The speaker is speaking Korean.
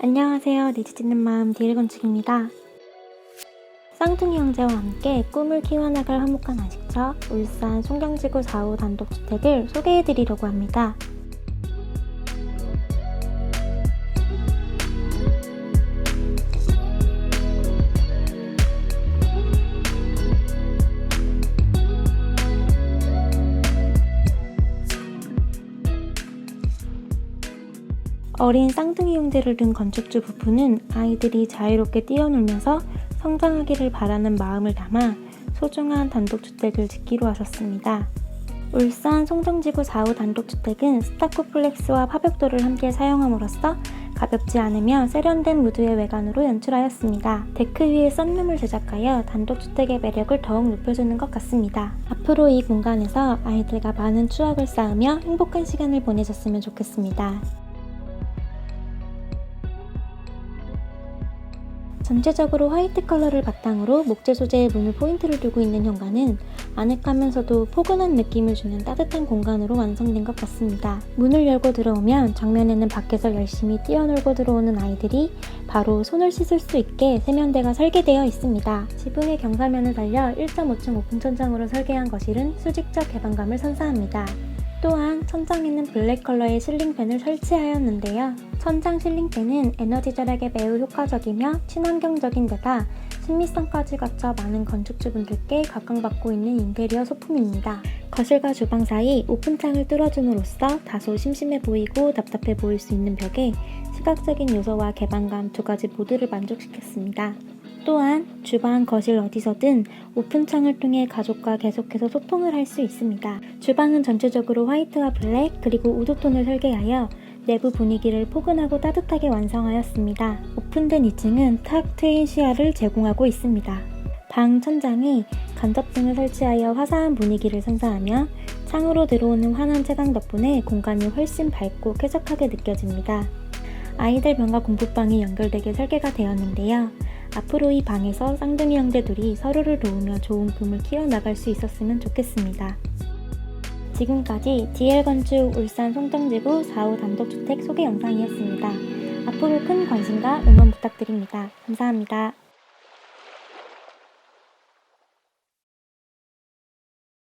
안녕하세요. 니즈짓는 마음 디엘건축입니다. 쌍둥이 형제와 함께 꿈을 키워나갈 화목한 아식처 울산 송경지구 4호 단독주택을 소개해드리려고 합니다. 어린 쌍둥이 형제를 둔 건축주 부부는 아이들이 자유롭게 뛰어놀면서 성장하기를 바라는 마음을 담아 소중한 단독주택을 짓기로 하셨습니다. 울산 송정지구 4호 단독주택은 스타코플렉스와 파벽도를 함께 사용함으로써 가볍지 않으며 세련된 무드의 외관으로 연출하였습니다. 데크 위에 썬룸을 제작하여 단독주택의 매력을 더욱 높여주는 것 같습니다. 앞으로 이 공간에서 아이들과 많은 추억을 쌓으며 행복한 시간을 보내셨으면 좋겠습니다. 전체적으로 화이트 컬러를 바탕으로 목재 소재의 문을 포인트를 두고 있는 현관은 아늑하면서도 포근한 느낌을 주는 따뜻한 공간으로 완성된 것 같습니다. 문을 열고 들어오면 정면에는 밖에서 열심히 뛰어놀고 들어오는 아이들이 바로 손을 씻을 수 있게 세면대가 설계되어 있습니다. 지붕의 경사면을 살려 1.5층 오픈 천장으로 설계한 거실은 수직적 개방감을 선사합니다. 또한 천장에는 블랙 컬러의 실링팬을 설치하였는데요. 천장 실링팬은 에너지 절약에 매우 효과적이며 친환경적인 데다 친미성까지 갖춰 많은 건축주분들께 각광받고 있는 인테리어 소품입니다. 거실과 주방 사이 오픈창을 뚫어줌으로써 다소 심심해 보이고 답답해 보일 수 있는 벽에 시각적인 요소와 개방감 두 가지 모두를 만족시켰습니다. 또한 주방, 거실 어디서든 오픈창을 통해 가족과 계속해서 소통을 할 수 있습니다. 주방은 전체적으로 화이트와 블랙 그리고 우드톤을 설계하여 내부 분위기를 포근하고 따뜻하게 완성하였습니다. 오픈된 2층은 탁 트인 시야를 제공하고 있습니다. 방 천장에 간접등을 설치하여 화사한 분위기를 선사하며 창으로 들어오는 환한 채광 덕분에 공간이 훨씬 밝고 쾌적하게 느껴집니다. 아이들 방과 공부방이 연결되게 설계가 되었는데요. 앞으로 이 방에서 쌍둥이 형제들이 서로를 도우며 좋은 꿈을 키워나갈 수 있었으면 좋겠습니다. 지금까지 DL건축 울산 송정지구 4호 단독주택 소개 영상이었습니다. 앞으로 큰 관심과 응원 부탁드립니다. 감사합니다.